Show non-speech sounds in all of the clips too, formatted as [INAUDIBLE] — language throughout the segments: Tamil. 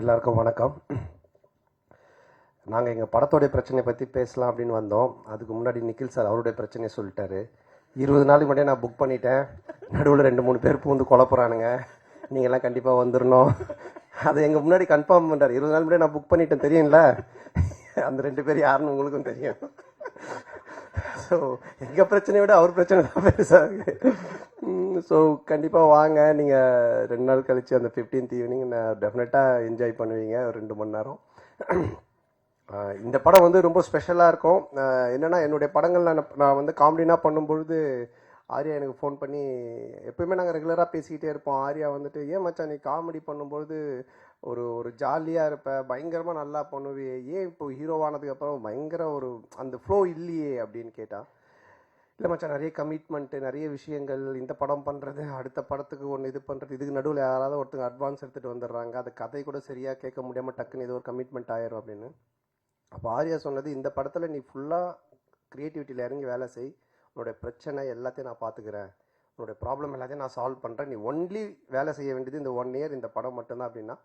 எல்லாருக்கும் வணக்கம். நாங்கள் எங்கள் படத்தோடைய பிரச்சனையை பற்றி பேசலாம் அப்படின்னு வந்தோம். அதுக்கு முன்னாடி நிக்கில் சார் அவருடைய பிரச்சனையை சொல்லிட்டாரு. இருபது நாளைக்கு முன்னாடியே நான் புக் பண்ணிட்டேன். நடுவில் ரெண்டு மூணு பேர் பூந்து குழப்புறானுங்க நீங்கள்லாம் கண்டிப்பாக வந்துடணும் அதை எங்கள் முன்னாடி கன்ஃபார்ம் பண்ணுறாரு இருபது நாள் முன்னாடி நான் புக் பண்ணிட்டேன் தெரியும்ல? அந்த ரெண்டு பேர் யாருன்னு உங்களுக்கும் தெரியும். ஸோ எங்கள் பிரச்சனையை விட அவர் பிரச்சனை தான் பெருசாக ஸோ கண்டிப்பாக வாங்க. நீங்கள் ரெண்டு நாள் கழிச்சு அந்த ஃபிஃப்டீன்த் ஈவினிங் நான் டெஃபினட்டாக என்ஜாய் பண்ணுவீங்க. ஒரு ரெண்டு மணி நேரம். இந்த படம் வந்து ரொம்ப ஸ்பெஷலாக இருக்கும். என்னென்னா என்னுடைய படங்கள் நான் நான் வந்து காமெடினா பண்ணும்பொழுது ஆர்யா எனக்கு ஃபோன் பண்ணி எப்பயுமே நாங்கள் ரெகுலராக பேசிக்கிட்டே இருப்போம். ஆர்யா வந்துட்டு ஏன் மச்சான் நீ காமெடி பண்ணும்பொழுது ஒரு ஒரு ஜாலியாக இருப்ப பயங்கரமாக நல்லா பண்ணுவியே ஏன் இப்போ ஹீரோவானதுக்கப்புறம் பயங்கர ஒரு அந்த ஃப்ளோ இல்லையே அப்படின்னு கேட்டால் இல்லை மச்சான் நிறைய கமிட்மெண்ட்டு நிறைய விஷயங்கள் இந்த படம் பண்ணுறது அடுத்த படத்துக்கு ஒன்று இது பண்ணுறது இதுக்கு நடுவில் யாராவது ஒருத்தங்க அட்வான்ஸ் எடுத்துகிட்டு வந்துடுறாங்க அது கதை கூட சரியாக கேட்க முடியாமல் டக்குன்னு இது ஒரு கமிட்மெண்ட் ஆயிரும் அப்படின்னு. அப்போ ஆர்யா சொன்னது இந்த படத்தில் நீ ஃபுல்லாக க்ரியேட்டிவிட்டியில் இறங்கி வேலை செய். உன்னோட பிரச்சனை எல்லாத்தையும் நான் பார்த்துக்கிறேன் உன்னோட ப்ராப்ளம் எல்லாத்தையும் நான் சால்வ் பண்ணுறேன் நீ ஒன்லி வேலை செய்ய வேண்டியது இந்த ஒன் இயர் இந்த படம் மட்டும்தான் அப்படின்னா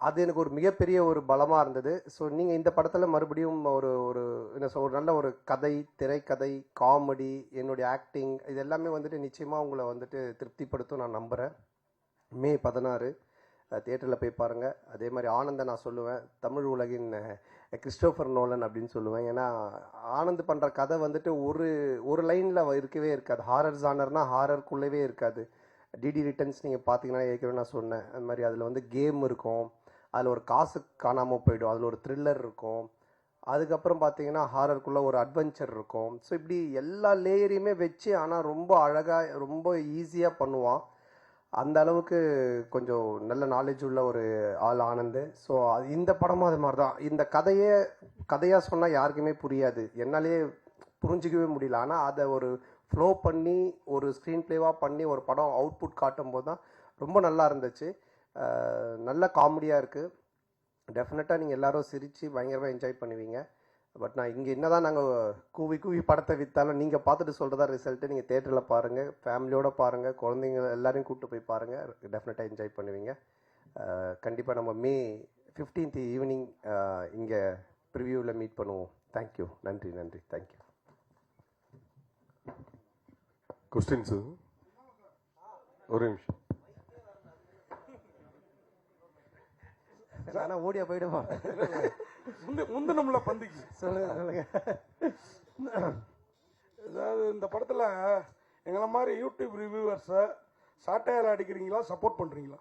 அது எனக்கு ஒரு மிகப்பெரிய ஒரு பலமாக இருந்தது. ஸோ நீங்கள் இந்த படத்தில் மறுபடியும் ஒரு ஒரு என்ன சொல் ஒரு நல்ல ஒரு கதை திரைக்கதை காமெடி என்னுடைய ஆக்டிங் இது எல்லாமே வந்துட்டு நிச்சயமாக உங்களை வந்துட்டு திருப்திப்படுத்தும் நான் நம்புகிறேன் மே பதினாறு தியேட்டரில் போய் பாருங்கள் அதே மாதிரி ஆனந்தை நான் சொல்லுவேன் தமிழ் உலகின் கிறிஸ்டோஃபர் நோலன் அப்படின்னு சொல்லுவேன். ஏன்னா ஆனந்த் பண்ணுற கதை வந்துட்டு ஒரு ஒரு லைனில் இருக்கவே இருக்காது. ஹாரர் ஜானர்னா ஹாரருக்குள்ளவே இருக்காது. டிடி ரிட்டர்ன்ஸ் நீங்கள் பார்த்தீங்கன்னா ஏற்கனவே நான் சொன்னேன். அது மாதிரி அதில் வந்து கேம் இருக்கும். அதில் ஒரு காசு காணாமல் போயிடும். அதில் ஒரு த்ரில்லர் இருக்கும். அதுக்கப்புறம் பார்த்தீங்கன்னா ஹாரருக்குள்ளே ஒரு அட்வென்ச்சர் இருக்கும். ஸோ இப்படி எல்லா லேயரையுமே வச்சு ஆனால் ரொம்ப அழகாக ரொம்ப ஈஸியாக பண்ணுவான். அந்த அளவுக்கு கொஞ்சம் நல்ல நாலேஜ் உள்ள ஒரு ஆள் ஆனந்து. ஸோ இந்த படமும் அது மாதிரி தான் இந்த கதையே கதையாக சொன்னால் யாருக்குமே புரியாது. என்னாலே புரிஞ்சிக்கவே முடியல. ஆனால் அதை ஒரு ஃப்ளோ பண்ணி ஒரு ஸ்க்ரீன் ப்ளேவாக பண்ணி ஒரு படம் அவுட்புட் காட்டும் போது தான் ரொம்ப நல்லா இருந்துச்சு. நல்ல காமெடியாக இருக்குது டெஃபினட்டாக நீங்கள் எல்லாரும் சிரித்து பயங்கரமாக என்ஜாய் பண்ணுவீங்க. பட் நான் இங்கே என்ன தான் நாங்கள் கூவி கூவி படத்தை விற்றாலும் நீங்கள் பார்த்துட்டு சொல்கிறதா ரிசல்ட்டு நீங்கள் தேட்டரில் பாருங்கள் ஃபேமிலியோடு பாருங்கள் குழந்தைங்க எல்லாரையும் கூப்பிட்டு போய் பாருங்கள் டெஃபினட்டாக என்ஜாய் பண்ணுவீங்க. கண்டிப்பாக நம்ம மே ஃபிஃப்டீன்த் ஈவினிங் இங்கே ப்ரிவியூவில் மீட் பண்ணுவோம். தேங்க்யூ நன்றி நன்றி. தேங்க்யூ கொஸ்டின்ஸு ஒரு நிமிஷம். ஆனால் ஓடியா போயிடுவா முந்து முந்தனம்ல பந்திக்கு. சொல்லுங்கள் சொல்லுங்கள் அதாவது இந்த படத்துல எங்களை மாதிரி யூடியூப் ரிவ்யூவர்ஸை சாட்டையால் அடிக்கிறீங்களா சப்போர்ட் பண்றீங்களா?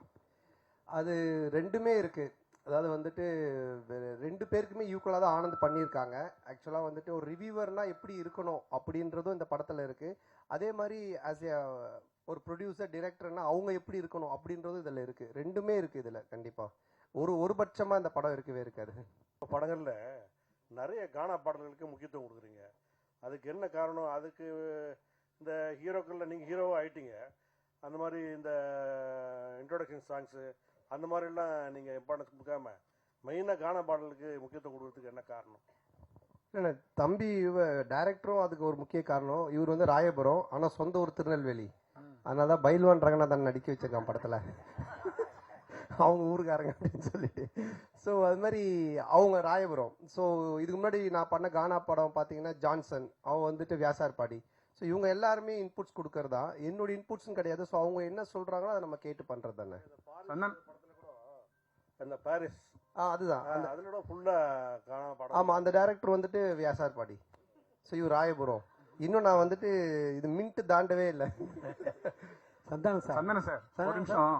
அது ரெண்டுமே இருக்கு. அதாவது வந்துட்டு ரெண்டு பேருக்குமே ஈக்குவலாக தான் ஆனந்த் பண்ணியிருக்காங்க. ஆக்சுவலாக வந்துட்டு ஒரு ரிவ்யூவர்னா எப்படி இருக்கணும் அப்படின்றதும் இந்த படத்தில் இருக்கு. அதே மாதிரி ஆஸ் எ ஒரு ப்ரொடியூசர் டிரெக்டர்னா அவங்க எப்படி இருக்கணும் அப்படின்றதும் இதில் இருக்கு. ரெண்டுமே இருக்கு இதில் கண்டிப்பாக ஒரு ஒரு பட்சமாக இந்த படம் இருக்கவே இருக்காது. படங்களில் நிறைய கானா பாடல்களுக்கு முக்கியத்துவம் கொடுக்குறீங்க. அதுக்கு என்ன காரணம்? அதுக்கு இந்த ஹீரோக்களில் நீங்கள் ஹீரோவாக ஆயிட்டீங்க. அந்த மாதிரி இந்த இன்ட்ரோடக்ஷன் சாங்ஸு அந்த மாதிரிலாம் நீங்கள் இம்பார்ட்டன்ஸ் கொடுக்காம மெயினாக கானா பாடலுக்கு முக்கியத்துவம் கொடுக்கறதுக்கு என்ன காரணம்? இல்லை தம்பி இவ டேரக்டரும் அதுக்கு ஒரு முக்கிய காரணம். இவர் வந்து ராயபுரம் ஆனால் சொந்த ஊர் திருநெல்வேலி. அதனால தான் பைல்வான் ரங்கநாதன் நடிக்க வச்சிருக்கான் படத்தில். அவங்க ஊருக்காரங்க அப்படின்னு சொல்லிட்டு ஸோ அது மாதிரி அவங்க ராயபுரம். ஸோ இதுக்கு முன்னாடி நான் பண்ண கானா படம் பார்த்தீங்கன்னா ஜான்சன். அவன் வந்துட்டு வியாசார்பாடி ஸோ இவங்க எல்லாருமே இன்புட்ஸ் கொடுக்கறதா? என்னோட இன்புட்ஸும் கிடையாது. ஸோ அவங்க என்ன சொல்கிறாங்களோ அதை நம்ம கேட்டு பண்ணுறது தானே. அந்த பாரிஸ். ஆ அதுதான். அந்த அதில் கூட ஃபுல்லாக ஆமாம் அந்த டேரக்டர் வந்துட்டு வியாசார்பாடி ஸோ இவர் ராயபுரம். இன்னும் நான் வந்துட்டு இது மின்ட்டு தாண்டவே இல்லை. சந்தானம் சார். சந்தன சார். ஒரு நிமிஷம்.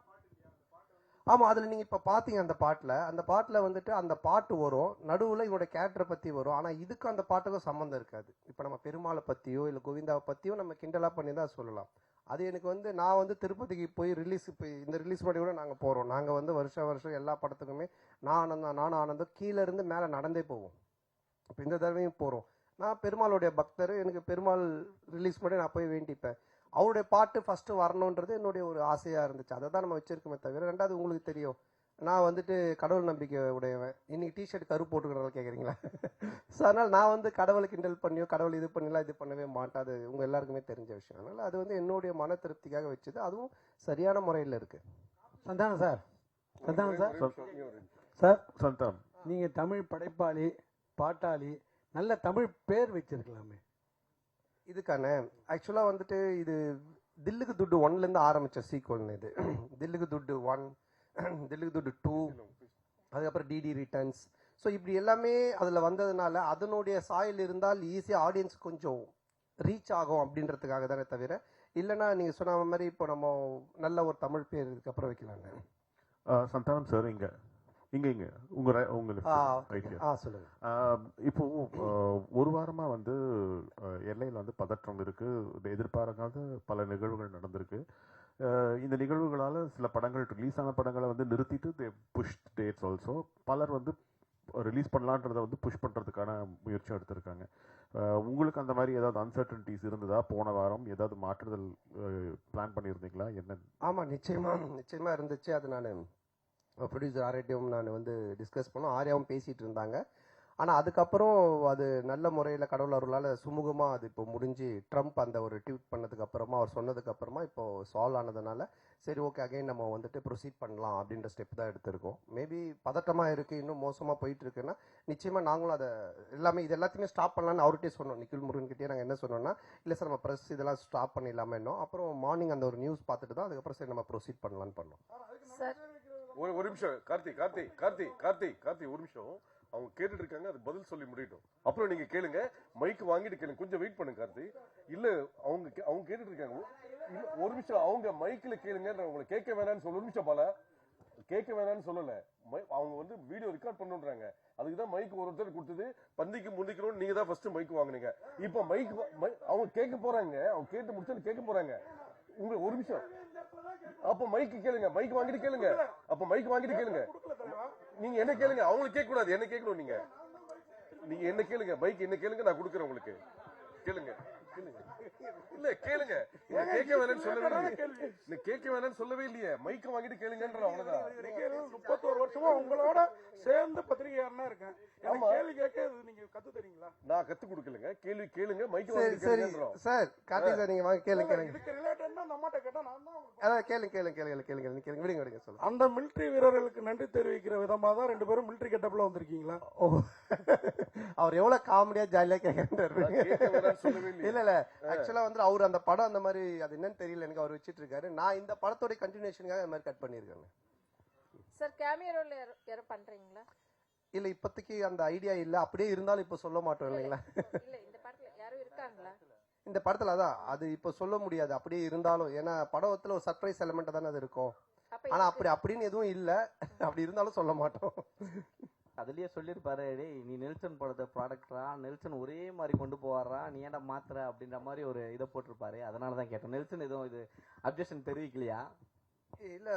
ஆமாம் அதில் நீங்கள் இப்போ பார்த்தீங்க அந்த பாட்டில். அந்த பாட்டில் வந்துட்டு அந்த பாட்டு வரும். நடுவில் இவனோட கேரக்டரை பற்றி வரும். ஆனால் இதுக்கும் அந்த பாட்டுக்கும் சம்மந்தம் இருக்காது. இப்போ நம்ம பெருமாளை பற்றியோ இல்லை கோவிந்தாவை பற்றியோ நம்ம கிண்டலாக பண்ணி தான் சொல்லலாம். அது எனக்கு வந்து நான் வந்து திருப்பதிக்கு போய் ரிலீஸ் இப்போ இந்த ரிலீஸ் பண்ணி கூட நாங்கள் போகிறோம் நாங்கள் வந்து வருஷம் வருஷம் எல்லா படத்துக்குமே நான் ஆனந்தம் நான் ஆனந்தம் கீழே இருந்து மேலே நடந்தே போவோம். இப்போ இந்த தடவையும் போகிறோம் நான் பெருமாளுடைய பக்தர். எனக்கு பெருமாள் ரிலீஸ் பண்ணி நான் போய் வேண்டிப்பேன். அவருடைய பாட்டு ஃபஸ்ட்டு வரணுன்றது என்னுடைய ஒரு ஆசையாக இருந்துச்சு. அதை தான் நம்ம வச்சிருக்கோமே தவிர ரெண்டாவது உங்களுக்கு தெரியும். நான் வந்துட்டு கடவுள் நம்பிக்கை உடையவன். இன்னைக்கு டிஷர்ட் கரு போட்டுக்கிறதால கேட்குறீங்களா ஸோ [LAUGHS] அதனால் நான் வந்து கடவுளை கிண்டல் பண்ணியோ கடவுள் இது பண்ணலாம் இது பண்ணவே மாட்டேன். அது உங்கள் எல்லாருக்குமே தெரிஞ்ச விஷயம். அதனால் அது வந்து என்னுடைய மன திருப்திக்காக வச்சது. அதுவும் சரியான முறையில் இருக்குது Santhanam sir. Santhanam sir. Sir. Santhanam. நீங்க தமிழ் படைப்பாளி பாட்டாளி நல்ல தமிழ் பேர் வச்சிருக்கலாமே. இதுக்கான ஆக்சுவலாக வந்துட்டு இது தில்லுக்கு துட்டு ஒன்லேருந்து ஆரம்பித்த சீக்வல்னு இது. தில்லுக்கு துட்டு ஒன் தில்லுக்கு துட்டு டூ அதுக்கப்புறம் டிடி ரிட்டர்ன்ஸ் ஸோ இப்படி எல்லாமே அதில் வந்ததுனால அதனுடைய சாயல் இருந்தால் ஈஸியாக ஆடியன்ஸ் கொஞ்சம் ரீச் ஆகும் அப்படின்றதுக்காக தானே தவிர இல்லைன்னா நீங்கள் சொன்ன மாதிரி இப்போ நம்ம நல்ல ஒரு தமிழ் பேர் இதுக்கப்புறம் வைக்கலாங்க சந்தானம் சார் இங்கே. இங்க இங்க. உங்க உங்களுக்கு இப்போ ஒரு வாரமா வந்து எல்லையில் வந்து பதற்றம் இருக்கு. எதிர்பாராத பல நிகழ்வுகள் நடந்திருக்கு. இந்த நிகழ்வுகளால சில படங்கள் ரிலீஸ் ஆன படங்களை வந்து நிறுத்திட்டு தே புஷ் டேட்ஸ் ஆல்சோ பலர் வந்து ரிலீஸ் பண்ணலான்றதை வந்து புஷ் பண்றதுக்கான முயற்சியும் எடுத்திருக்காங்க. உங்களுக்கு அந்த மாதிரி ஏதாவது அன்சர்டனிட்டிஸ் இருந்ததா? போன வாரம் ஏதாவது மாற்றுதல் பிளான் பண்ணியிருந்தீங்களா? என்ன? ஆமாம் நிச்சயமாக நிச்சயமாக இருந்துச்சு. அது நான் ப்ரொடியூசர் ஆர்யாட்டையும் நான் வந்து டிஸ்கஸ் பண்ணோம். ஆர்யாவும் பேசிகிட்டு இருந்தாங்க. ஆனால் அதுக்கப்புறம் அது நல்ல முறையில் கடவுள் அருளால் சுமூகமாக அது இப்போ முடிஞ்சு ட்ரம்ப் அந்த ஒரு ட்வீட் பண்ணதுக்கு அப்புறமா அவர் சொன்னதுக்கு அப்புறமா இப்போ சால்வ் ஆனதுனால சரி ஓகே அகைன் நம்ம வந்துட்டு ப்ரொசீட் பண்ணலாம் அப்படின்ற ஸ்டெப் தான் எடுத்திருக்கோம். மேபி பதட்டமாக இருக்குது இன்னும் மோசமாக போயிட்டு இருக்குன்னா நிச்சயமாக நாங்களும் அதை எல்லாமே இது எல்லாத்தையுமே ஸ்டாப் பண்ணலாம்னு அவர்கிட்டே சொன்னோம். நிக்கில் முருகன்கிட்டே நாங்கள் என்ன சொன்னோம்னா இல்லை சார் நம்ம ப்ரெஸ் இதெல்லாம் ஸ்டாப் பண்ணிடலாமே இன்னும் அப்புறம் மார்னிங் அந்த ஒரு நியூஸ் பார்த்துட்டு தான் அதுக்கப்புறம் சரி நம்ம ப்ரொசீட் பண்ணலான்னு பண்ணோம். சார் ஒரு ஒரு நிமிஷம். கார்த்தி கார்த்தி கார்த்தி கார்த்தி கார்த்தி ஒரு நிமிஷம். அவங்க கேட்டுட்டு இருக்காங்க அது பதில் சொல்லி முடியட்டும். அப்புறம் நீங்க கேளுங்க. மைக் வாங்கிட்டு கேளுங்க. கொஞ்சம் வெயிட் பண்ணுங்க கார்த்தி. இல்ல அவங்க கே- அவங்க கேட்டுட்டு இருக்காங்க. ஒரு நிமிஷம். அவங்க மைக்ல கேளுங்க. உங்களை கேட்க வேணாம்னு சொல்ல. ஒரு நிமிஷம் பால. கேட்க வேணாம்னு சொல்லல. அவங்க வந்து வீடியோ ரெக்கார்ட் பண்ணுன்றாங்க. அதுக்கு தான் மைக் ஒருத்தர் கொடுத்தது. பந்திக்கு முந்திக்கணும்னு நீங்க தான் ஃபர்ஸ்ட் மைக் வாங்குனீங்க. இப்போ மைக் அவங்க கேட்க போறாங்க. அவங்க கேட்டு முடிச்சு கேட்க போறாங்க. உங்க ஒரு நிமிஷம். அப்ப மைக் கேளுங்க மைக் வாங்கிட்டு கேளுங்க. அப்ப மைக் வாங்கிட்டு கேளுங்க. நீங்க என்ன கேளுங்க? அவங்களுக்கு கேட்க கூடாது என்ன கேட்கணும் நீங்க? நீங்க என்ன கேளுங்க? மைக் என்ன கேளுங்க? நான் கொடுக்குறேன் உங்களுக்கு. கேளுங்க. இல்ல கேளுங்க. நீங்க கேட்க வேணாம்னு சொல்லவே இல்லையே. நீ கேட்க வேணாம்னு சொல்லவே இல்லையே. மைக்க வாங்கிட்டு கேளுங்கன்ற அவ்வளவுதான். முப்பத்தோரு வருஷமா உங்களோட சேர்ந்து பத்திரிகையாளனா இருக்கேன். கேள்வி கேட்க இது நீங்க கத்து தரீங்களா? நான் கத்து கொடுக்கலங்க. கேள்வி கேளுங்க மைக்க சரி கேளுங்கன்றோம். சார் கார்த்திக் சார் நீங்கள் வாங்க கேளுங்க கேளுங்க. இதுக்கு ரிலேட்டட்னா அந்த அம்மாட்ட கேட்டா நான் தான் அதான் கேளுங்க கேளுங்க கேளுங்க கேளுங்க கேளுங்க கேளுங்க விடுங்க விடுங்க சொல்லுங்க. அந்த மிலிட்டரி வீரர்களுக்கு நன்றி தெரிவிக்கிற விதமா தான் ரெண்டு பேரும் மிலிட்டரி கெட்டப்ல வந்திருக்கீங்களா? ஓ. [LAUGHS] அவர் எவ்வளவு காமெடியா ஜாலியா கேட்கறாரு இல்ல இல்ல ஆக்சுவலா வந்து அவர் அந்த படம் அந்த மாதிரி அது என்னன்னு தெரியல எனக்கு அவர் வச்சிட்டு இருக்காரு நான் இந்த படத்தோட கண்டினியூஷனுக்காக இந்த மாதிரி கட் பண்ணியிருக்கேன் சார் கேமியோ ரோல் யாரும் பண்றீங்களா? இல்ல இப்போதைக்கு அந்த ஐடியா இல்ல. அப்படியே இருந்தாலும் இப்போ சொல்ல மாட்டோம் இல்லைங்களா? இல்ல இந்த படத்துல யாரும் இருக்காங்களா? இந்த படத்துல அதான் அது இப்போ சொல்ல முடியாது. அப்படியே இருந்தாலும் ஏன்னா படத்துல ஒரு சர்ப்ரைஸ் எலிமெண்ட் தானே அது இருக்கும். ஆனா அப்படி அப்படின்னு எதுவும் இல்ல. அப்படி இருந்தாலும் சொல்ல மாட்டோம். அதுலேயே சொல்லியிருப்பாரு டேய் நீ நெல்சன் படத்தை ப்ராடக்டரா நெல்சன் ஒரே மாதிரி கொண்டு போவாரா? நீ ஏன்டா மாத்துற? அப்படின்ற மாதிரி ஒரு இதை போட்டிருப்பாரு. அதனால தான் கேட்டேன். நெல்சன் எதுவும் இது அப்ஜெக்ஷன் தெரிவிக்கலையா? இல்லை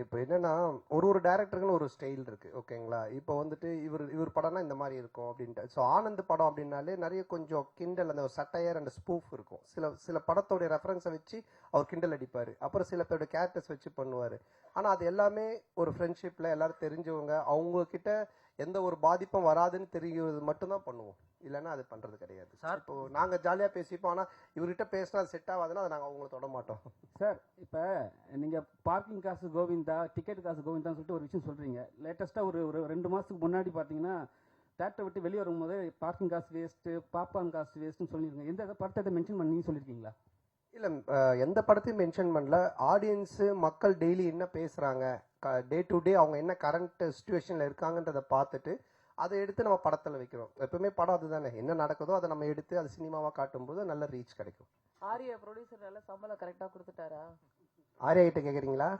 இப்போ என்னன்னா ஒரு ஒரு டேரக்டருக்குன்னு ஒரு ஸ்டைல் இருக்கு ஓகேங்களா இப்போ வந்துட்டு இவர் இவர் படம்னா இந்த மாதிரி இருக்கும் அப்படின்ட்டு. ஸோ ஆனந்த் படம் அப்படின்னாலே நிறைய கொஞ்சம் கிண்டல் அந்த சட்டையர் அண்ட் ஸ்பூஃப் இருக்கும். சில சில படத்தோடைய ரெஃபரன்ஸை வச்சு அவர் கிண்டல் அடிப்பார். அப்புறம் சில பேரோட கேரக்டர்ஸ் வச்சு பண்ணுவார். ஆனால் அது எல்லாமே ஒரு ஃப்ரெண்ட்ஷிப்பில் எல்லோரும் தெரிஞ்சவங்க அவங்கக்கிட்ட எந்த ஒரு பாதிப்பும் வராதுன்னு தெரிகிறது மட்டும்தான் பண்ணுவோம். இல்லைன்னா அது பண்ணுறது கிடையாது. சார். இப்போ நாங்கள் ஜாலியாக பேசிப்போம். ஆனால் இவர்கிட்ட பேசினா அது செட் ஆகாதுன்னா அதை நாங்கள் அவங்கள தொட மாட்டோம். சார் இப்போ நீங்கள் பார்க்கிங் காசு கோவிந்தா டிக்கெட் காசு கோவிந்தான்னு சொல்லிட்டு ஒரு விஷயம் சொல்கிறீங்க லேட்டஸ்ட்டாக ஒரு ஒரு ரெண்டு மாதத்துக்கு முன்னாடி பார்த்தீங்கன்னா தேட்டரை விட்டு வெளியே வரும்போது பார்க்கிங் காசு வேஸ்ட்டு பாப்கார்ன் காசு வேஸ்ட்டுன்னு சொல்லியிருக்கீங்க எந்த படத்தை மென்ஷன் பண்ணி சொல்லியிருக்கீங்களா இல்ல எந்த படத்தையும் மென்ஷன் பண்ணல. ஆடியன்ஸு மக்கள் டெய்லி என்ன பேசுறாங்க டே டு டே அவங்க என்ன கரண்ட் சுச்சுவேஷன்ல இருக்காங்கன்றத பார்த்துட்டு அதை எடுத்து நம்ம படத்தில் வைக்கிறோம். எப்பவுமே படம் அதுதானே. என்ன நடக்குதோ அதை நம்ம எடுத்து அது சினிமாவாக காட்டும்போது நல்ல ரீச் கிடைக்கும். ஆர்யா ப்ரொடியூசர் எல்லாம் சம்பளம் கரெக்டா கொடுத்துட்டாரா? ஆர்யா கிட்ட கேட்குறீங்களா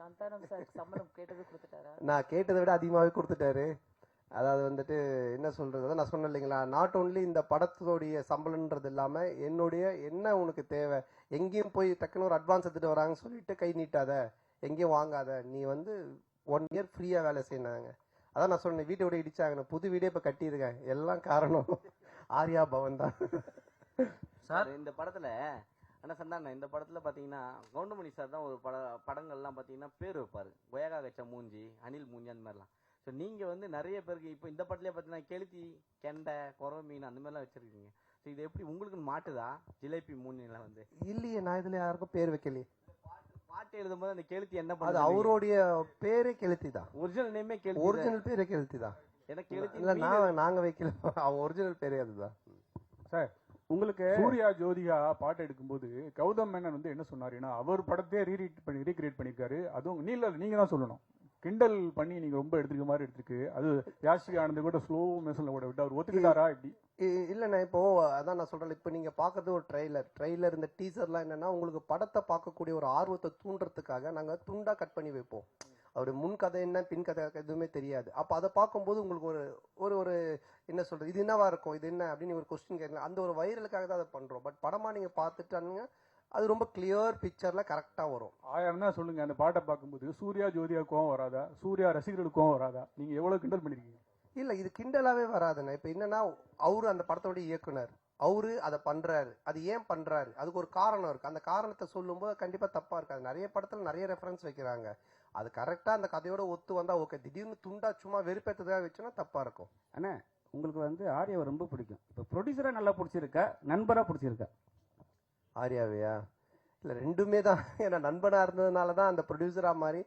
சந்தானம் சார் சம்பளம் கேட்டது கொடுத்துட்டாரா? நான் கேட்டதை விட அதிகமாகவே கொடுத்துட்டாரு. அதாவது வந்துட்டு என்ன சொல்றது அதான் நான் சொன்னேன் இல்லைங்களா நாட் ஓன்லி இந்த படத்தோடைய சம்பளம்ன்றது இல்லாம என்னுடைய என்ன உனக்கு தேவை? எங்கேயும் போய் டக்குன்னு ஒரு அட்வான்ஸ் எடுத்துட்டு வராங்கன்னு சொல்லிட்டு கை நீட்டாத எங்கேயும் வாங்காத நீ வந்து ஒன் இயர் ஃப்ரீயா வேலை செய்யினாங்க அதான் நான் சொன்னேன் வீட்டை விட இடிச்சாங்க நான் புது வீடே இப்ப கட்டியிருக்கேன். எல்லாம் காரணம் ஆர்யா பவன் தான். சார்? இந்த படத்துல ஆனா சந்தான இந்த படத்துல பாத்தீங்கன்னா கவுண்டமணி சார் தான் ஒரு பட படங்கள்லாம் பாத்தீங்கன்னா பேர் வைப்பாரு. கொயகா கச்ச மூஞ்சி அனில் மூஞ்சி அந்த மாதிரிலாம். ஸோ நீங்க வந்து நிறைய பேருக்கு இப்போ இந்த படத்துலயே பாத்தீங்கன்னா கெளுத்தி கெண்டை குறவ மீன் அந்த மாதிரிலாம் வச்சிருக்கீங்க. ஸோ இது எப்படி உங்களுக்கு மாட்டுதா? ஜிலேபி மூஞ்சிலாம் வந்து. இல்லையே நான் இதுல யாருக்கும் பேர் வைக்கலையே. பாட்டு எழுதும் போது அந்த கெளுத்தி என்ன அது பண்ணுது? அவருடைய பேரே கெளுத்தி தான் ஒரிஜினல் நேமே கெளுத்தி ஒரிஜினல் பேரே கெளுத்தி தான் எனக்கு கெளுத்தி இல்ல நான் நாங்க வைக்கல. அவன் ஒரிஜினல் பேரே அதுதான் சார் உங்களுக்கு சூர்யா ஜோதிகா பாட்டு எடுக்கும்போது கௌதம் மேனன் வந்து என்ன சொன்னாருன்னா அவர் படத்தையே ரீரீட் பண்ணி ரீக்ரியேட் பண்ணியிருக்காரு. அதுவும் நீ இல்ல நீங்க தான் சொல்லணும். கிண்டல் பண்ணி நீங்க ரொம்ப எடுத்துருக்க மாதிரி எடுத்துருக்கு. அது யாஷிகா ஆனந்த் கூட ஸ்லோ மெசல்ல கூட விட்டு அவர் ஒத்துக்கிட்டாரா இப்படி இல்லண்ணா இப்போ அதான் நான் சொல்றேன் இப்போ நீங்க பாக்குறது ஒரு ட்ரெய்லர் ட்ரெய்லர் இந்த டீசர்லாம் என்னன்னா உங்களுக்கு படத்தை பார்க்கக்கூடிய ஒரு ஆர்வத்தை தூண்டுறதுக்காக நாங்க துண்டா கட் பண்ணி வைப்போம். அவருடைய முன் கதை என்ன பின் கதை எதுவுமே தெரியாது. அப்ப அதை பார்க்கும்போது உங்களுக்கு ஒரு ஒரு ஒரு என்ன சொல்றது இது என்னவா இருக்கும் இது என்ன அப்படின்னு ஒரு கொஸ்டின் கேட்கலாம். அந்த ஒரு வைரலுக்காக தான் அதை பண்றோம். பட் படமா நீங்க பார்த்துட்டானுங்க அது ரொம்ப கிளியர் பிக்சர்ல கரெக்டா வரும். ஆயிரம் தான் சொல்லுங்க அந்த பாட்டை பார்க்கும்போது சூர்யா ஜோதிகா கோவம் வராதா? சூர்யா ரசிகர்களுக்கு கோவம் வராதா? நீங்க எவ்வளவு கிண்டல் பண்ணிருக்கீங்க? இல்ல இது கிண்டலாவே வராதுண்ணே. இப்ப என்னன்னா அவரு அந்த படத்தோட இயக்குனர். அவரு அதை பண்றாரு. அது ஏன் பண்றாரு? அதுக்கு ஒரு காரணம் இருக்கு. அந்த காரணத்தை சொல்லும்போது கண்டிப்பா தப்பா இருக்காது நிறைய படத்துல நிறைய ரெஃபரன்ஸ் வைக்கிறாங்க. அது கரெக்டா அந்த கதையோட ஒத்து வந்தா ஓகே திடீர்னு துண்டா சும்மா வெறுப்பேத்ததாக வச்சுன்னா தப்பா இருக்கும். அண்ணா உங்களுக்கு வந்து ஆர்யாவை ரொம்ப பிடிக்கும். இப்போ ப்ரொடியூசரா நல்லா பிடிச்சிருக்கா? நண்பரா பிடிச்சிருக்கா? ஆர்யாவையா? இல்லை ரெண்டுமே தான். ஏன்னா நண்பனாக இருந்ததுனால தான் அந்த ப்ரொடியூசராக மாதிரி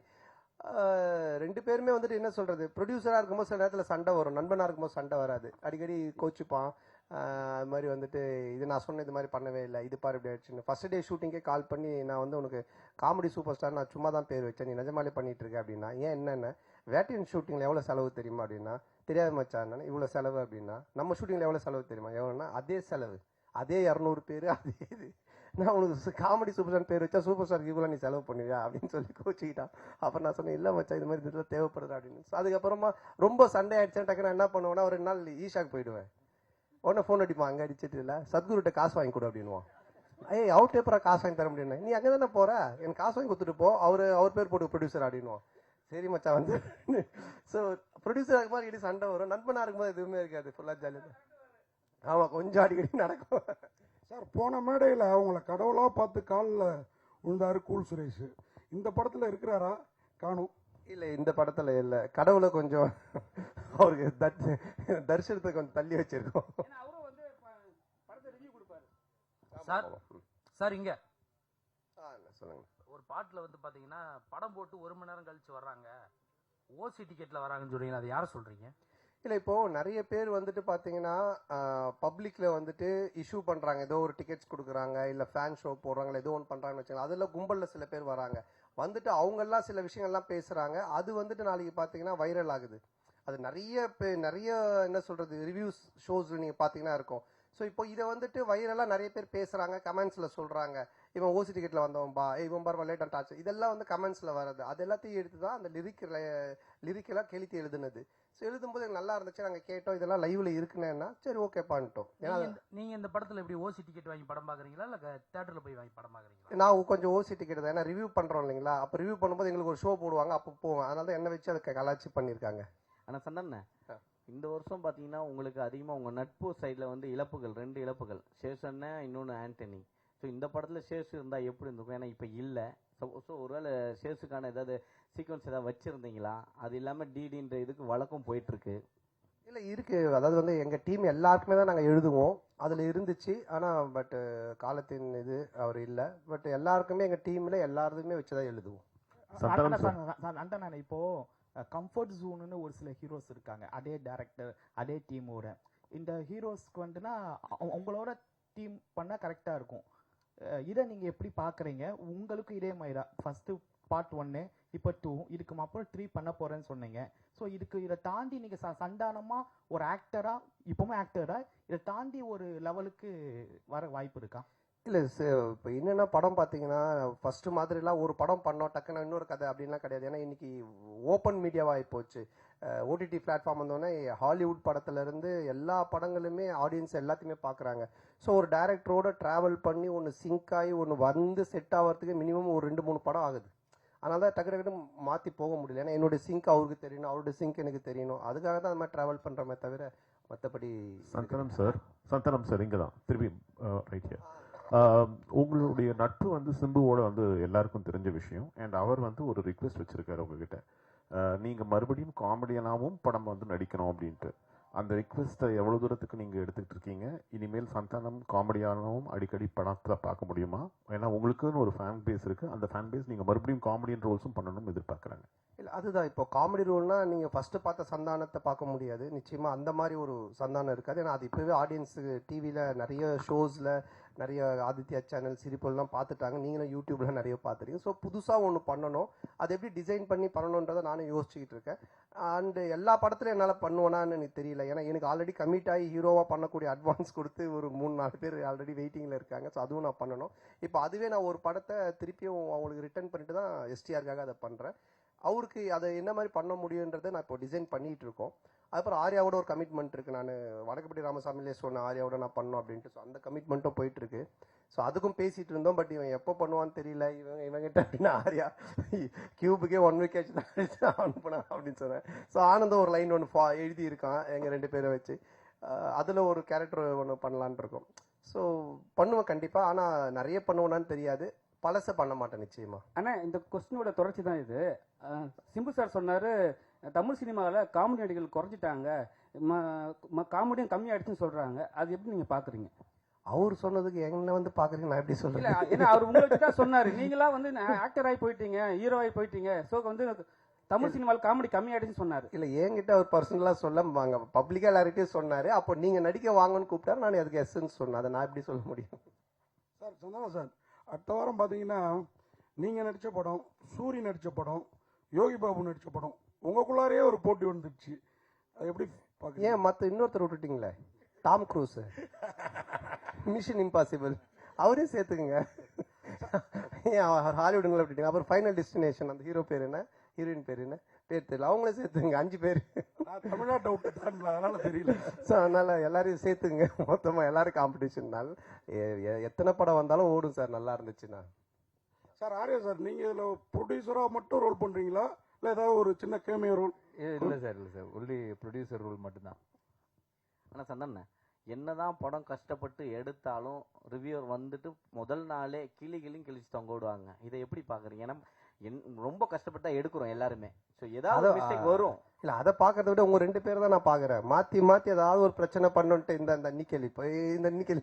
ரெண்டு பேருமே வந்துட்டு என்ன சொல்கிறது ப்ரொடியூசராக இருக்கும்போது சில நேரத்தில் சண்டை வரும். நண்பனாக இருக்கும்போது சண்டை வராது. அடிக்கடி கோச்சுப்பான். அது மாதிரி வந்துட்டு இது நான் சொன்ன இது மாதிரி பண்ணவே இல்லை. இது பாரு இப்படி ஆயிடுச்சுன்னு. ஃபஸ்ட் டே ஷூட்டிங்கே கால் பண்ணி நான் வந்து உனக்கு காமெடி சூப்பர் ஸ்டார் நான் சும்மா தான் பேர் வச்சேன். நீ நிஜமாலே பண்ணிட்டு இருக்க அப்படின்னா ஏன் என்னென்ன வேட்டின் ஷூட்டிங்கில் எவ்வளோ செலவு தெரியுமா அப்படின்னா தெரியாத மச்சான் இவ்வளோ செலவு அப்படின்னா நம்ம ஷூட்டிங்கில் எவ்வளோ செலவு தெரியுமா? எவ்வளோன்னா அதே செலவு. அதே இரநூறு பேர் அதே இது. நான் உனக்கு காமெடி சூப்பர் ஸ்டார் பேர் வச்சா சூப்பர் ஸ்டார் இவ்வளோ நீ செலவு பண்ணுவியா? அப்படின்னு சொல்லி கோச்சிக்கிட்டான். அப்புறம் நான் சொன்னேன் இல்லை மச்சா இது மாதிரி இதில் தேவைப்படுது அப்படின்னு. அதுக்கப்புறமா ரொம்ப சண்டை ஆயிடுச்சேன் டக்குன்னு நான் என்ன பண்ணுவேன்னா ஒரு ரெண்டு நாள் ஈஷாக்கு போயிடுவேன். உடனே ஃபோன் அடிப்பான் அங்கே அடிச்சிட்டு இல்லை சத்குருகிட்ட காசு வாங்கி கொடு அப்படின்வான் ஏய் அவுட் பேப்பரா காசு வாங்கி தர முடியும் நீ அங்கே தானே போற? எனக்கு காசு வாங்கி கொடுத்துட்டு போ. அவர் அவர் பேர் போட்டு ப்ரொடியூசர் அப்படின்வான் சரி மச்சா வந்து ஸோ ப்ரொடியூசர் இருக்கும் போது அடிக்கடி சண்டை வரும். நண்பனாக இருக்கும்போது எதுவுமே இருக்காது ஃபுல்லாக ஜாலியாக ஆமாம் கொஞ்சம் அடிக்கடி நடக்கும். சார் போன மேடையில் அவங்கள கடவுளாக பார்த்து காலில் விழுந்தாரு கூல் சுரேஷ். இந்த படத்தில் இருக்கிறாரா? காணும். இல்ல இந்த படத்துல இல்ல. கடவுளை கொஞ்சம் அவருக்கு தரிசனத்தை கொஞ்சம் தள்ளி வச்சிருக்கோம். அவரும் வந்து படத்தை ரிவ்யூ கொடுப்பாரு. சார் சார் இங்க. சொல்லுங்க. ஒரு பாட்டுல வந்து பாத்தீங்கன்னா படம் போட்டு ஒரு மணி நேரம் கழிச்சு வர்றாங்க. ஓசி டிக்கெட்ல வராங்கன்னு சொல்றீங்க அது யார சொல்றீங்க? இல்லை இப்போ நிறைய பேர் வந்துட்டு பார்த்தீங்கன்னா பப்ளிக்ல வந்துட்டு இஷ்யூ பண்றாங்க. ஏதோ ஒரு டிக்கெட்ஸ் கொடுக்குறாங்க இல்ல ஃபேன் ஷோ போடுறாங்க ஏதோ ஒன்று பண்றாங்கன்னு வச்சுக்கலாம் அதுல கும்பல்ல சில பேர் வராங்க. வந்துட்டு அவங்க எல்லாம் சில விஷயங்கள்லாம் பேசுறாங்க. அது வந்துட்டு நாளைக்கு பாத்தீங்கன்னா வைரல் ஆகுது. அது நிறைய பே- நிறைய என்ன சொல்றது ரிவ்யூஸ் ஷோஸ் நீங்க பாத்தீங்கன்னா இருக்கும். ஸோ இப்போ இதை வந்துட்டு வைரலாக நிறைய பேர் பேசுறாங்க கமெண்ட்ஸ்ல சொல்றாங்க. இவன் ஓசி டிக்கெட்ல வந்தவன் பா ஏய், இவன் பாரு லேட் ஆச்சு இதெல்லாம் வந்து கமெண்ட்ஸ்ல வர்றது அது எல்லாத்தையும் எடுத்து தான் அந்த லிரிக் லிரிக்கெல்லாம் கெளுத்தி எழுதுனது. ஸோ எழுதும்போது எனக்கு நல்லா இருந்துச்சு. நாங்கள் கேட்டோம் இதெல்லாம் லைவ்ல இருக்குன்னா சரி ஓகே பண்ணிட்டோம். ஏன்னா நீங்க இந்த- படத்துல எப்படி ஓசி டிக்கெட் வாங்கி படம் பாக்குறீங்களா? இல்ல தியேட்டர்ல போய் வாங்கி படம் பாக்குறீங்களா? நான் கொஞ்சம் ஓசி டிக்கெட் தான். ஏன்னா ரிவ்யூ பண்றோம் இல்லைங்களா? அப்போ ரிவ்யூ பண்ணும்போது எங்களுக்கு ஒரு ஷோ போடுவாங்க. அப்போ போவேன். அதனால தான் என்ன வச்சு அதுக்கு கலாச்சி பண்ணியிருக்காங்க. ஆனா சந்தன இந்த வருஷம் பாத்தீங்கன்னா உங்களுக்கு அதிகமா உங்க நட்பு சைடுல வந்து இழப்புகள் ரெண்டு இழப்புகள். சேஷன்னா இன்னொன்னு ஆண்டனி. ஸோ இந்த படத்துல சேஷ் இருந்தா எப்படி இருந்திருக்கும்? ஏன்னா இப்ப இல்ல. ஸோ ஒருவேளை சேஷுக்கான ஏதாவது சீக்வன்ஸ் ஏதாவது வச்சிருந்தீங்களா? அது இல்லாம டிடின்ற இதுக்கு வழக்கம் போயிட்டு இருக்கு இல்ல இருக்கு. அதாவது வந்து எங்க டீம் எல்லாருக்குமே தான் நாங்க எழுதுவோம். அதுல இருந்துச்சு. ஆனா பட் காலத்தின் இது அவர் இல்ல. பட் எல்லாருக்குமே எங்க டீம்ல எல்லாருமே வச்சுதான் எழுதுவோம். அண்டா இப்போ கம்ஃபர்ட் ஜோனுன்னு ஒரு சில ஹீரோஸ் இருக்காங்க. அதே டேரக்டர் அதே டீமோட இந்த ஹீரோஸ்க்கு வந்துன்னா அவ- அவங்களோட டீம் பண்ணா கரெக்டா இருக்கும். இதை நீங்கள் எப்படி பார்க்குறீங்க உங்களுக்கு இதே மாதிரி தான் ஃபஸ்ட்டு பார்ட் ஒன்று இப்போ டூ இதுக்கு அப்புறம் த்ரீ பண்ண போகிறேன்னு சொன்னீங்க. ஸோ இதுக்கு இதை தாண்டி நீங்கள் ச சந்தானமாக ஒரு ஆக்டராக இப்போவும் ஆக்டராக இதை தாண்டி ஒரு லெவலுக்கு வர வாய்ப்பு இருக்கா? இல்லை இப்போ என்னென்னா படம் பார்த்தீங்கன்னா ஃபஸ்ட்டு மாதிரிலாம் ஒரு படம் பண்ணோம் டக்குன்னு இன்னொரு கதை அப்படின்லாம் கிடையாது. ஏன்னா இன்னைக்கு ஓப்பன் மீடியாவாக போச்சு. ஓடிடி பிளாட்ஃபார்ம் வந்தோடனே ஹாலிவுட் படத்துலேருந்து எல்லா படங்களுமே ஆடியன்ஸ் எல்லாத்தையுமே பார்க்குறாங்க. ஸோ ஒரு டேரக்டரோட ட்ராவல் பண்ணி ஒன்று சிங்க் ஆகி ஒன்று வந்து செட் ஆகிறதுக்கு மினிமம் ஒரு ரெண்டு மூணு படம் ஆகுது. அதனால தான் டக்கு டக்குன்னு மாற்றி போக முடியல. ஏன்னா என்னோட சிங்க் அவருக்கு தெரியணும் அவரோட சிங்க் எனக்கு தெரியணும். அதுக்காக தான் அந்த மாதிரி ட்ராவல் பண்ணுறமே தவிர மற்றபடி சந்தனம் சார் சந்தனம் சார் இங்கே தான் திரும்பி ரைட் ஹியர் உங்களுடைய நட்பு வந்து சிம்புவோட வந்து எல்லாருக்கும் தெரிஞ்ச விஷயம். அண்ட் அவர் வந்து ஒரு ரிக்வெஸ்ட் வச்சிருக்காரு உங்ககிட்ட. நீங்கள் மறுபடியும் காமெடியனாகவும் படம் வந்து நடிக்கணும் அப்படின்ட்டு. அந்த ரிக்வெஸ்ட்டை எவ்வளோ தூரத்துக்கு நீங்கள் எடுத்துக்கிட்டு இருக்கீங்க? இனிமேல் சந்தானம் காமெடியானவும் அடிக்கடி படத்தில் பார்க்க முடியுமா? ஏன்னா உங்களுக்குன்னு ஒரு ஃபேன் பேஸ் இருக்குது அந்த ஃபேன் பேஸ் நீங்கள் மறுபடியும் காமெடியன் ரோல்ஸும் பண்ணணும்னு எதிர்பார்க்குறாங்க. இல்லை அதுதான். இப்போ காமெடி ரோல்னால் நீங்கள் ஃபஸ்ட்டு பார்த்த சந்தானத்தை பார்க்க முடியாது. நிச்சயமாக அந்த மாதிரி ஒரு சந்தானம் இருக்காது. ஏன்னா அது இப்போவே ஆடியன்ஸு டிவியில் நிறைய ஷோஸில் நிறைய ஆதித்யா சேனல் சிரிப்பெல்லாம் பார்த்துட்டாங்க. நீங்களும் யூடியூப்ல நிறைய பார்த்துருக்கீங்க. ஸோ புதுசாக ஒன்று பண்ணணும். அது எப்படி டிசைன் பண்ணி பண்ணணுன்றதை நானும் யோசிச்சுக்கிட்டு இருக்கேன். அண்டு எல்லா படத்துலையும் என்னால் பண்ணுவேனான்னு எனக்கு தெரியல. ஏன்னா எனக்கு ஆல்ரெடி கமிட் ஆகி ஹீரோவாக பண்ணக்கூடிய அட்வான்ஸ் கொடுத்து ஒரு மூணு நாலு பேர் ஆல்ரெடி வெயிட்டிங்கில் இருக்காங்க. ஸோ அதுவும் நான் பண்ணணும். இப்போ அதுவே நான் ஒரு படத்தை திருப்பியும் அவங்களுக்கு ரிட்டர்ன் பண்ணிட்டு தான் எஸ்டிஆருக்காக அதை பண்ணுறேன் அவருக்கு அதை என்ன மாதிரி பண்ண முடியுன்றதை நான் இப்போ டிசைன் பண்ணிகிட்டு இருக்கோம். அதுக்கப்புறம் ஆர்யாவோட ஒரு கமிட்மெண்ட் இருக்குது நான் வடக்குப்பட்டி ராமசாமிலே சொன்ன ஆர்யாவோட நான் பண்ணோம் அப்படின்ட்டு ஸோ அந்த கமிட்மெண்ட்டும் போயிட்டு இருக்கு. ஸோ அதுக்கும் பேசிகிட்டு இருந்தோம். பட் இவன் எப்போ பண்ணுவான்னு தெரியல. இவன் இவங்கிட்ட அப்படின்னா ஆர்யா கியூபுக்கே ஒன் வீக் ஆச்சு. தான் ஆன் அனுப்புனா அப்படின்னு சொன்னேன் ஸோ ஆனந்தம் ஒரு லைன் ஒன்று ஃபா எழுதியிருக்கான் எங்கள் ரெண்டு பேரை வச்சு. அதில் ஒரு கேரக்டர் ஒன்று பண்ணலான் இருக்கோம். ஸோ பண்ணுவேன் கண்டிப்பாக ஆனால் நிறைய பண்ணுவேனான்னு தெரியாது. பழசை பண்ண மாட்டேன் நிச்சயமா. ஆனால் இந்த கொஸ்டினோட தொடர்ச்சி தான் இது. சிம்பு சார் சொன்னார் தமிழ் சினிமாவில் காமெடி நடிகர்கள் குறைஞ்சிட்டாங்க. காமெடியும் கம்மியாயிடுச்சுன்னு சொல்கிறாங்க அது எப்படி நீங்கள் பார்க்குறீங்க அவர் சொன்னதுக்கு என்ன வந்து பார்க்குறீங்க நான் எப்படி இல்ல சொல்கிறேன் ஏன்னா அவர் உங்களுக்கு தான் சொன்னாரு. நீங்களா வந்து ஆக்டர் ஆகி போயிட்டீங்க ஹீரோ ஆகி போயிட்டீங்க. ஸோ வந்து தமிழ் சினிமாவில் காமெடி கம்மியாயிடுச்சுன்னு சொன்னாரு. இல்லை என்கிட்ட அவர் பர்சனலாக சொல்ல வாங்க பப்ளிக்காக எல்லார்கிட்டையும் சொன்னார். அப்போ நீங்கள் நடிக்க வாங்கன்னு கூப்பிட்டாரு நான் அதுக்கு எஸ்ன்னு சொன்னேன். அதை நான் எப்படி சொல்ல முடியும்? சார் சந்தானம் சார் அடுத்த வாரம் பார்த்தீங்கன்னா நீங்கள் நடித்த படம் சூரி நடித்த படம் யோகி பாபு நடித்த படம் உங்களுக்குள்ளாரே ஒரு போட்டி வந்துடுச்சு. அது எப்படி பார்க்குறீங்க? ஏன் மற்ற இன்னொருத்தர் விட்டுட்டீங்களே? Tom Cruise. மிஷன் இம்பாசிபிள் அவரையும் சேர்த்துக்குங்க. ஏன் அவர் ஹாலிவுட்டுங்களை விட்டுட்டீங்க? அப்புறம் ஃபைனல் டெஸ்டினேஷன் அந்த ஹீரோ பேர் என்ன? ஹீரோயின் பேர் என்ன? பேர் தெரியல. அவங்களே சேர்த்துங்க அஞ்சு பேர். நான் தமிழ்நாட்டை விட்டு அதனால தெரியல. ஸோ அதனால எல்லாரையும் சேர்த்துங்க மொத்தமாக எல்லாரும் காம்படிஷன்னால எத்தனை படம் வந்தாலும் ஓடும் சார். நல்லா இருந்துச்சுன்னா. சார் ஆர்யா சார் நீங்கள் இதில் ப்ரொடியூசராக மட்டும் ரோல் பண்ணுறீங்களா இல்லை ஏதாவது ஒரு சின்ன கேமியோ ரோல் இல்லை சார் இல்லை சார். ஒன்லி ப்ரொடியூசர் ரோல் மட்டும்தான். ஆனால் சந்தன என்னதான் படம் கஷ்டப்பட்டு எடுத்தாலும் ரிவ்யூவர் வந்துட்டு முதல் நாளே கிளி கிளியும் கிழிச்சு தொங்க விடுவாங்க. இதை எப்படி பார்க்குறீங்க ஏன்னா என் ரொம்ப கஷ்டப்பட்டு தான் எடுக்கிறோம் எல்லாருமே. ஸோ ஏதாவது மிஸ்டேக் வரும். இல்ல அதை பார்க்கறத விட உங்க ரெண்டு பேர் தான் நான் பாக்குறேன். மாத்தி மாத்தி ஏதாவது ஒரு பிரச்சனை பண்ணுன்ட்டு இந்த இந்த இப்போ இந்த நிக்கல்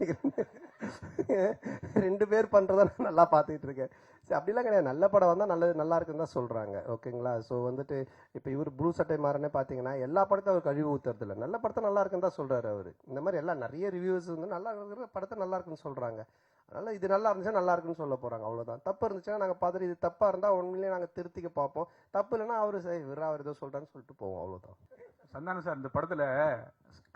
ரெண்டு பேர் பண்றத நான் நல்லா பார்த்துக்கிட்டு இருக்கேன். சரி அப்படிலாம் கிடையாது. நல்ல படம் வந்தா நல்லது நல்லா இருக்குன்னு தான் சொல்றாங்க. ஓகேங்களா? ஸோ வந்துட்டு இப்போ இவர் ப்ளூ சட்டை மாறனே பார்த்தீங்கன்னா எல்லா படத்தையும் அவர் கழிவு ஊத்துறது இல்ல நல்ல படத்தை நல்லா இருக்குன்னு தான் சொல்றாரு அவர். இந்த மாதிரி எல்லாம் நிறைய ரிவ்யூஸ் வந்து நல்லா இருக்கிற படத்தை நல்லா இருக்குன்னு சொல்றாங்க. அதனால இது நல்லா இருந்துச்சுன்னா நல்லா இருக்குன்னு சொல்ல போறாங்க. அவ்வளவுதான். தப்பு இருந்துச்சுன்னா நாங்க பார்த்துட்டு இது தப்பா இருந்தா உண்மையிலேயே நாங்க திருத்திக்க பார்ப்போம். தப்பு இல்லைன்னா அவரு சரி விரா அவர் ஏதோ சொல்றான்னு சொல்லிட்டு போவோம். அவ்வளவுதான். சந்தானம் சார் இந்த படத்துல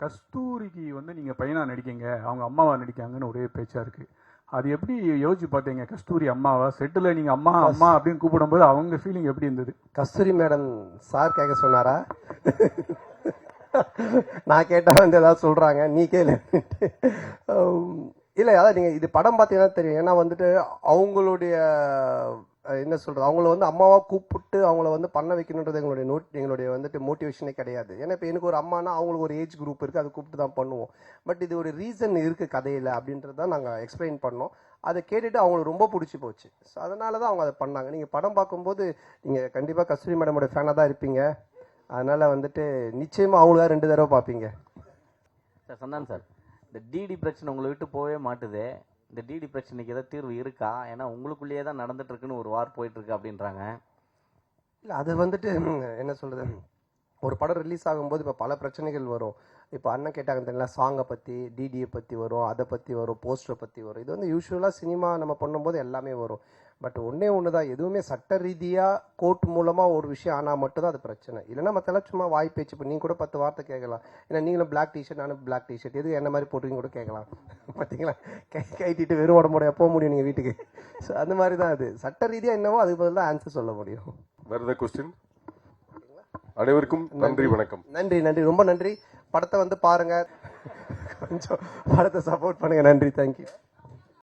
கஸ்தூரிக்கு வந்து நீங்க பையனா நடிக்கீங்க அவங்க அம்மாவா நடிக்காங்கன்னு ஒரே பேச்சா இருக்கு. அது எப்படி யோசிச்சு பார்த்தீங்க? கஸ்தூரி அம்மாவா? செட்டில் நீங்க அம்மா அம்மா அப்படின்னு கூப்பிடும்போது அவங்க ஃபீலிங் எப்படி இருந்தது? கஸ்தூரி மேடம் சார் கேட்க சொன்னாரா? நான் கேட்டா வந்து ஏதாவது சொல்றாங்க. நீ கேளு. இல்லை அதான் நீங்கள் இது படம் பார்த்தீங்கன்னா தெரியும். ஏன்னா வந்துட்டு அவங்களுடைய என்ன சொல்கிறது அவங்கள வந்து அம்மாவாக கூப்பிட்டு அவங்கள வந்து பண்ண வைக்கணுன்றது எங்களுடைய நோட் எங்களுடைய வந்துட்டு மோட்டிவேஷனே கிடையாது. ஏன்னா இப்போ எனக்கு ஒரு அம்மானா அவங்களுக்கு ஒரு ஏஜ் குரூப் இருக்குது அதை கூப்பிட்டு தான் பண்ணுவோம். பட் இது ஒரு ரீசன் இருக்குது கதையில் அப்படின்றது தான் நாங்கள் எக்ஸ்பிளைன் பண்ணோம். அதை கேட்டுட்டு அவங்களுக்கு ரொம்ப பிடிச்சி போச்சு. ஸோ அதனால தான் அவங்க அதை பண்ணாங்க. நீங்கள் படம் பார்க்கும்போது நீங்கள் கண்டிப்பாக கஸ்தூரி மேடமோட ஃபேனாக தான் இருப்பீங்க. அதனால் வந்துட்டு நிச்சயமாக அவங்கள ரெண்டு தடவை பார்ப்பீங்க. Sir Santhan sir. இந்த டிடி பிரச்சனை உங்களை விட்டு போகவே மாட்டுது. இந்த டிடி பிரச்சனைக்கு ஏதாவது தீர்வு இருக்கா? ஏன்னா உங்களுக்குள்ளேயே தான் நடந்துட்டுருக்குன்னு ஒரு வார் போயிட்டுருக்கு அப்படின்றாங்க. இல்லை அது வந்துட்டு என்ன சொல்கிறது ஒரு படம் ரிலீஸ் ஆகும்போது இப்போ பல பிரச்சனைகள் வரும். இப்போ அண்ணன் கேட்டாங்க தெரியல சாங்கை பற்றி டிடியை பற்றி வரும் அதை பற்றி வரும் போஸ்டரை பற்றி வரும். இது வந்து யூஸ்வலாக சினிமா நம்ம பண்ணும்போது எல்லாமே வரும். பட் ஒன்றே ஒன்று தான் எதுவுமே சட்ட ரீதியாக கோர்ட் மூலமாக ஒரு விஷயம் ஆனால் மட்டும்தான் அது பிரச்சனை. இல்லைன்னா மற்றெல்லாம் சும்மா வாய் பேச்சு இப்போ நீங்கள் கூட பத்து வார்த்தை கேட்கலாம். ஏன்னா நீங்களும் பிளாக் டிஷர்ட் நானும் பிளாக் டிஷர்ட் எது என்ன மாதிரி போட்டுருங்க கூட கேட்கலாம். பார்த்தீங்களா கை கைட்டிட்டு வெறும் உடம்போட எப்போ முடியும் நீங்கள் வீட்டுக்கு. ஸோ அந்த மாதிரி தான் அது. சட்ட ரீதியாக என்னவோ அதுக்கு பதில் தான் ஆன்சர் சொல்ல முடியும். வேற கொஸ்டின் அனைவருக்கும் நன்றி. வணக்கம். நன்றி நன்றி. ரொம்ப நன்றி. படத்தை வந்து பாருங்க. கொஞ்சம் படத்தை சப்போர்ட் பண்ணுங்க. நன்றி. தேங்க்யூ